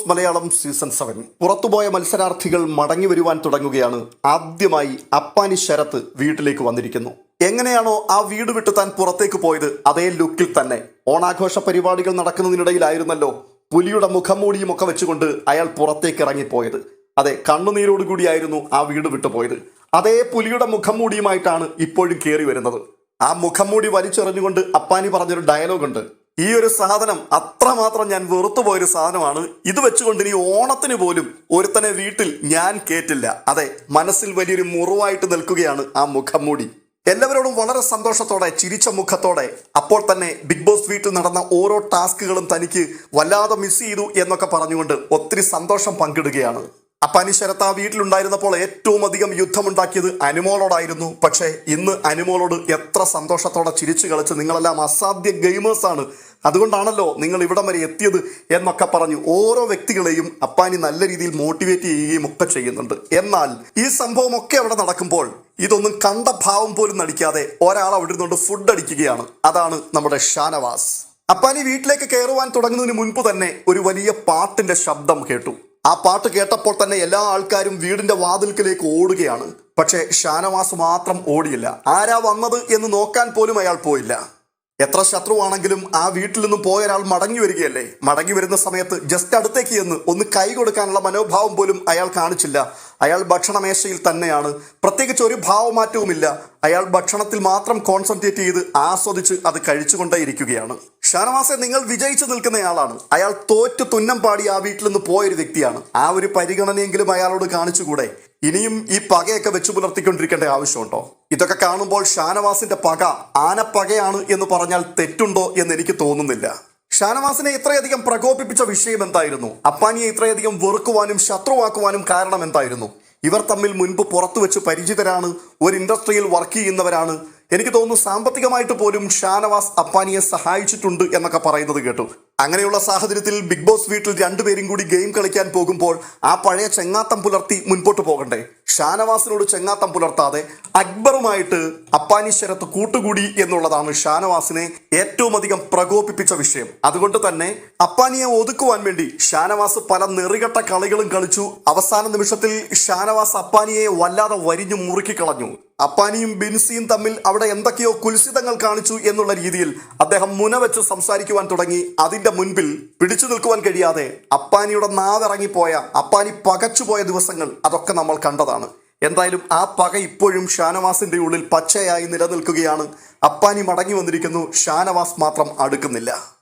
Boss Malayalam season seven. പുറത്തുപോയ മത്സരാർത്ഥികൾ മടങ്ങി വരുവാൻ തുടങ്ങുകയാണ്. ആദ്യമായി അപ്പാനി ശരത്ത് വീട്ടിലേക്ക് വന്നിരിക്കുന്നു. എങ്ങനെയാണോ ആ വീട് വിട്ട് താൻ പുറത്തേക്ക് പോയത്? അതേ ലുക്കിൽ തന്നെ. ഓണാഘോഷ പരിപാടികൾ നടക്കുന്നതിനിടയിലായിരുന്നല്ലോ പുലിയുടെ മുഖംമൂടിയും ഒക്കെ വെച്ചുകൊണ്ട് അയാൾ പുറത്തേക്ക് ഇറങ്ങിപ്പോയത്. അതെ കണ്ണുനീരോടുകൂടിയായിരുന്നു ആ വീട് വിട്ടുപോയത് അതേ പുലിയുടെ മുഖംമൂടിയുമായിട്ടാണ് ഇപ്പോഴും കയറി വരുന്നത്. ആ മുഖംമൂടി വലിച്ചെറിഞ്ഞുകൊണ്ട് അപ്പാനി പറഞ്ഞൊരു ഡയലോഗ് ഉണ്ട് ഈ ഒരു സാധനം അത്രമാത്രം ഞാൻ വെറുത്തു പോയൊരു സാധനമാണ്. ഇത് വെച്ചുകൊണ്ട് ഇനി ഓണത്തിന് പോലും ഒരുത്തനെ വീട്ടിൽ ഞാൻ കേറ്റില്ല. അതെ മനസ്സിൽ വലിയൊരു മുറിവായിട്ട് നിൽക്കുകയാണ് ആ മുഖംമൂടി എല്ലാവരോടും വളരെ സന്തോഷത്തോടെ ചിരിച്ച മുഖത്തോടെ അപ്പോൾ തന്നെ ബിഗ് ബോസ് വീട്ടിൽ നടന്ന ഓരോ ടാസ്കുകളും തനിക്ക് വല്ലാതെ മിസ് ചെയ്തു എന്നൊക്കെ പറഞ്ഞുകൊണ്ട് ഒത്തിരി സന്തോഷം പങ്കിടുകയാണ്. അപ്പാനി ആ വീട്ടിലുണ്ടായിരുന്നപ്പോൾ ഏറ്റവും അധികം യുദ്ധമുണ്ടാക്കിയത് അനുമോളോടായിരുന്നു. പക്ഷേ ഇന്ന് അനുമോളോട് എത്ര സന്തോഷത്തോടെ ചിരിച്ചു കളിച്ച് നിങ്ങളെല്ലാം അസാധ്യ ഗെയിമേഴ്സാണ് അതുകൊണ്ടാണല്ലോ നിങ്ങൾ ഇവിടം വരെ എത്തിയത് എന്നൊക്കെ പറഞ്ഞു ഓരോ വ്യക്തികളെയും അപ്പാനി നല്ല രീതിയിൽ മോട്ടിവേറ്റ് ചെയ്യുകയും ഒക്കെ ചെയ്യുന്നുണ്ട്. എന്നാൽ ഈ സംഭവം ഒക്കെ അവിടെ നടക്കുമ്പോൾ ഇതൊന്നും കണ്ട ഭാവം പോലും നടിക്കാതെ ഒരാൾ അവിടെ നിന്നുകൊണ്ട് ഫുഡ് അടിക്കുകയാണ്. അതാണ് നമ്മുടെ ഷാനവാസ്. അപ്പാനി വീട്ടിലേക്ക് കയറുവാൻ തുടങ്ങുന്നതിന് മുൻപ് തന്നെ ഒരു വലിയ പാട്ടിന്റെ ശബ്ദം കേട്ടു. ആ പാട്ട് കേട്ടപ്പോൾ തന്നെ എല്ലാ ആൾക്കാരും വീടിന്റെ വാതിൽക്കിലേക്ക് ഓടുകയാണ്. പക്ഷേ ഷാനവാസ് മാത്രം ഓടിയില്ല. ആരാ വന്നത് എന്ന് നോക്കാൻ പോലും അയാൾ പോയില്ല. എത്ര ശത്രുവാണെങ്കിലും ആ വീട്ടിൽ നിന്നും പോയ ഒരാൾ മടങ്ങി വരികയല്ലേ? മടങ്ങി വരുന്ന സമയത്ത് ജസ്റ്റ് അടുത്തേക്ക് എന്ന് ഒന്ന് കൈ കൊടുക്കാനുള്ള മനോഭാവം പോലും അയാൾ കാണിച്ചില്ല. അയാൾ ഭക്ഷണമേശയിൽ തന്നെയാണ്. പ്രത്യേകിച്ച് ഒരു ഭാവമാറ്റവുമില്ല. അയാൾ ഭക്ഷണത്തിൽ മാത്രം കോൺസെൻട്രേറ്റ് ചെയ്ത് ആസ്വദിച്ച് അത് കഴിച്ചുകൊണ്ടേയിരിക്കുകയാണ്. ഷാനവാസെ നിങ്ങൾ വിജയിച്ചു നിൽക്കുന്നയാളാണ്. അയാൾ തോറ്റു തുന്നം പാടി ആ വീട്ടിൽ നിന്ന് പോയൊരു വ്യക്തിയാണ്. ആ ഒരു പരിഗണനയെങ്കിലും അയാളോട് കാണിച്ചുകൂടെ? ഇനിയും ഈ പകയൊക്കെ വെച്ചു പുലർത്തിക്കൊണ്ടിരിക്കേണ്ട ആവശ്യമുണ്ടോ? ഇതൊക്കെ കാണുമ്പോൾ ഷാനവാസിന്റെ പക ആനപ്പകയാണ് എന്ന് പറഞ്ഞാൽ തെറ്റുണ്ടോ എന്ന് എനിക്ക് തോന്നുന്നില്ല. ഷാനവാസിനെ ഇത്രയധികം പ്രകോപിപ്പിച്ച വിഷയം എന്തായിരുന്നു? അപ്പാനിയെ ഇത്രയധികം വെറുക്കുവാനും ശത്രുവാക്കുവാനും കാരണം എന്തായിരുന്നു? ഇവർ തമ്മിൽ മുൻപ് പുറത്തു വെച്ച് പരിചിതരാണ് ഒരു ഇൻഡസ്ട്രിയിൽ വർക്ക് ചെയ്യുന്നവരാണ്. എനിക്ക് തോന്നുന്നു സാമ്പത്തികമായിട്ട് പോലും ഷാനവാസ് അപ്പാനിയെ സഹായിച്ചിട്ടുണ്ട് എന്നൊക്കെ പറയുന്നത് കേട്ടു. അങ്ങനെയുള്ള സാഹചര്യത്തിൽ ബിഗ് ബോസ് വീട്ടിൽ രണ്ടുപേരും കൂടി ഗെയിം കളിക്കാൻ പോകുമ്പോൾ ആ പഴയ ചെങ്ങാത്തം പുലർത്തി മുൻപോട്ട് പോകണ്ടേ? ഷാനവാസിനോട് ചെങ്ങാത്തം പുലർത്താതെ അക്ബറുമായിട്ട് അപ്പാനി ശരത്ത് കൂട്ടുകൂടി എന്നുള്ളതാണ് ഷാനവാസിനെ ഏറ്റവും അധികം പ്രകോപിപ്പിച്ച വിഷയം. അതുകൊണ്ട് തന്നെ അപ്പാനിയെ ഒതുക്കുവാൻ വേണ്ടി ഷാനവാസ് പല നെറികെട്ട കളികളും കളിച്ചു. അവസാന നിമിഷത്തിൽ ഷാനവാസ് അപ്പാനിയെ വല്ലാതെ വരിഞ്ഞു മുറുക്കി കളഞ്ഞു. അപ്പാനിയും ബിൻസിയും തമ്മിൽ അവിടെ എന്തൊക്കെയോ കുൽസിതങ്ങൾ കാണിച്ചു എന്നുള്ള രീതിയിൽ അദ്ദേഹം മുനവെച്ച് സംസാരിക്കുവാൻ തുടങ്ങി. അതിന്റെ മുൻപിൽ പിടിച്ചു നിൽക്കുവാൻ കഴിയാതെ അപ്പാനിയുടെ നാവിറങ്ങിപ്പോയ അപ്പാനി പകച്ചുപോയ ദിവസങ്ങൾ അതൊക്കെ നമ്മൾ കണ്ടതാണ്. എന്തായാലും ആ പക ഇപ്പോഴും ഷാനവാസിന്റെ ഉള്ളിൽ പച്ചയായി നിലനിൽക്കുകയാണ്. അപ്പാനി മടങ്ങി വന്നിരിക്കുന്നു. ഷാനവാസ് മാത്രം അടുക്കുന്നില്ല.